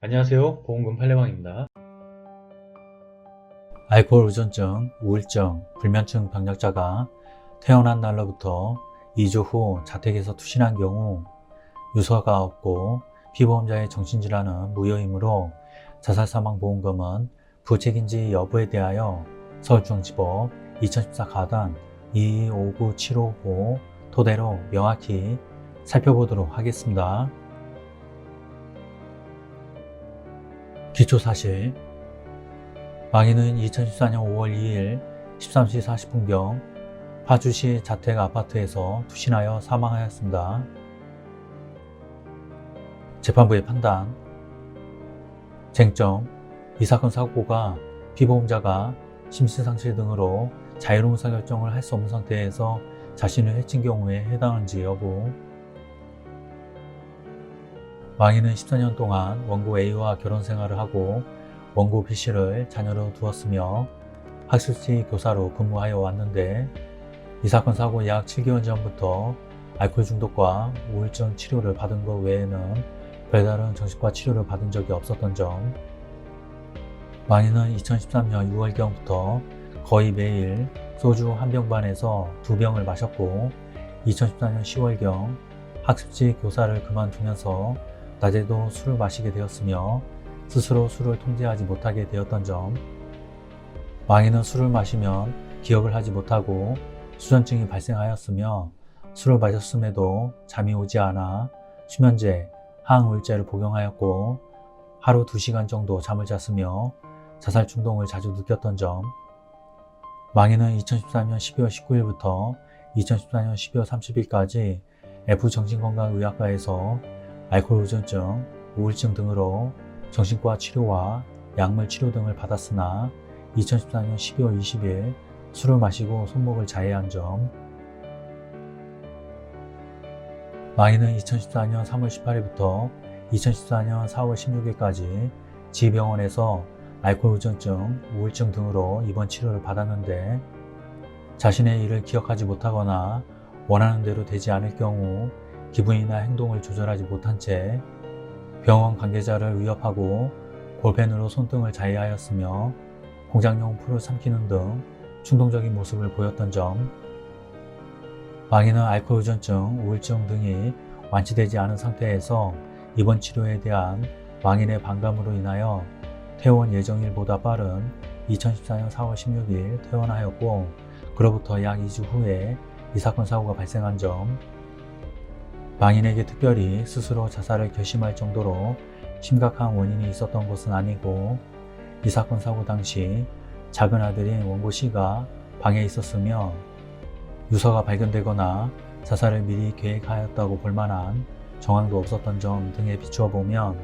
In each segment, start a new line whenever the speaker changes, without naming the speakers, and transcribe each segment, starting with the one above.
안녕하세요. 보험금 팔례방입니다.
알코올 의존증, 우울증, 불면증 병력자가 태어난 날로부터 2주 후 자택에서 투신한 경우 유서가 없고 피보험자의 정신질환은 무효이므로 자살사망보험금은 부책인지 여부에 대하여 서울중앙지법 2014 가단 2259755 토대로 명확히 살펴보도록 하겠습니다. 기초사실. 망인은 2014년 5월 2일 13시 40분경 파주시 자택 아파트에서 투신하여 사망하였습니다. 재판부의 판단. 쟁점 이 사건 사고가 피보험자가 심신상실 등으로 자유로운 의사결정을 할 수 없는 상태에서 자신을 해친 경우에 해당하는지 여부 망인은 14년 동안 원고 A와 결혼 생활을 하고 원고 B씨를 자녀로 두었으며 학술지 교사로 근무하여 왔는데 이 사건 사고 약 7개월 전부터 알코올 중독과 우울증 치료를 받은 것 외에는 별다른 정신과 치료를 받은 적이 없었던 점. 망인은 2013년 6월경부터 거의 매일 소주 한 병 반에서 두 병을 마셨고 2014년 10월경 학습지 교사를 그만두면서 낮에도 술을 마시게 되었으며 스스로 술을 통제하지 못하게 되었던 점. 망인은 술을 마시면 기억을 하지 못하고 수전증이 발생하였으며 술을 마셨음에도 잠이 오지 않아 수면제, 항우울제를 복용하였고 하루 2시간 정도 잠을 잤으며 자살 충동을 자주 느꼈던 점. 망인은 2014년 12월 19일부터 2014년 12월 30일까지 F정신건강의학과에서 알코올 의존증, 우울증 등으로 정신과 치료와 약물 치료 등을 받았으나 2014년 12월 20일 술을 마시고 손목을 자해한 점. 망인은 2014년 3월 18일부터 2014년 4월 16일까지 지병원에서 알코올 의존증, 우울증 등으로 입원 치료를 받았는데 자신의 일을 기억하지 못하거나 원하는 대로 되지 않을 경우 기분이나 행동을 조절하지 못한 채 병원 관계자를 위협하고 볼펜으로 손등을 자해하였으며 공장용 풀을 삼키는 등 충동적인 모습을 보였던 점 망인은 알코올 의존증, 우울증 등이 완치되지 않은 상태에서 입원 치료에 대한 망인의 반감으로 인하여 퇴원 예정일보다 빠른 2014년 4월 16일 퇴원하였고 그로부터 약 2주 후에 이 사건 사고가 발생한 점 망인에게 특별히 스스로 자살을 결심할 정도로 심각한 원인이 있었던 것은 아니고 이 사건 사고 당시 작은 아들인 원고 씨가 방에 있었으며 유서가 발견되거나 자살을 미리 계획하였다고 볼 만한 정황도 없었던 점 등에 비추어 보면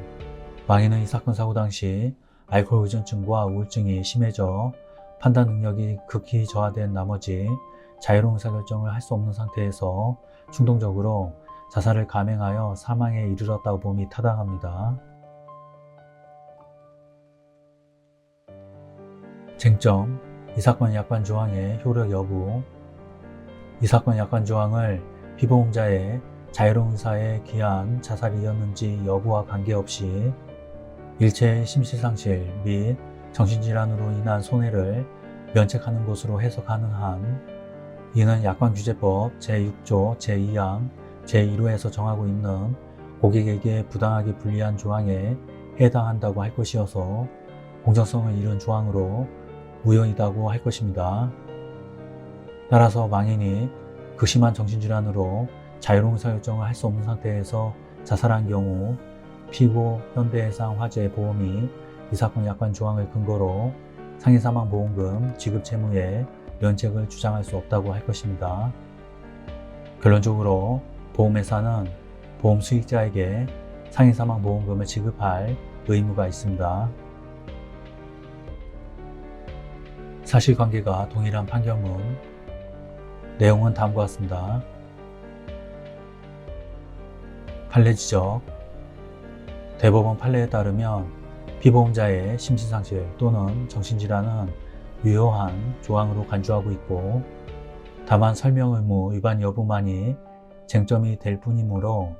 망인은 이 사건 사고 당시 알코올 의존증과 우울증이 심해져 판단 능력이 극히 저하된 나머지 자유로운 의사결정을 할 수 없는 상태에서 충동적으로 자살을 감행하여 사망에 이르렀다고 봄이 타당합니다. 쟁점 이 사건 약관 조항의 효력 여부 이 사건 약관 조항을 피보험자의 자유로운 의사에 기한 자살이었는지 여부와 관계없이 일체의 심실상실 및 정신질환으로 인한 손해를 면책하는 것으로 해석하는 한 이는 약관규제법 제6조 제2항 제1호에서 정하고 있는 고객에게 부당하게 불리한 조항에 해당한다고 할 것이어서 공정성을 잃은 조항으로 무효이다고 할 것입니다. 따라서 망인이 극심한 정신질환으로 자유로운 의사결정을 할 수 없는 상태에서 자살한 경우 피고 현대해상 화재 보험이 이 사건 약관 조항을 근거로 상해 사망 보험금 지급 채무에 면책을 주장할 수 없다고 할 것입니다. 결론적으로 보험회사는 보험 수익자에게 상해사망보험금을 지급할 의무가 있습니다. 사실관계가 동일한 판결문 내용은 다음과 같습니다. 판례 지적 대법원 판례에 따르면 피보험자의 심신상실 또는 정신질환은 유효한 조항으로 간주하고 있고 다만 설명 의무 위반 여부만이 쟁점이 될 뿐이므로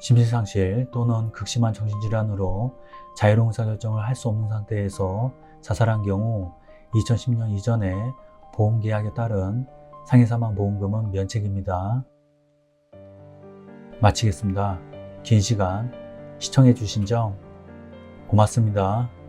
심신상실 또는 극심한 정신질환으로 자유로운 의사결정을 할 수 없는 상태에서 자살한 경우 2010년 이전에 보험계약에 따른 상해사망보험금은 면책입니다. 마치겠습니다. 긴 시간 시청해주신 점 고맙습니다.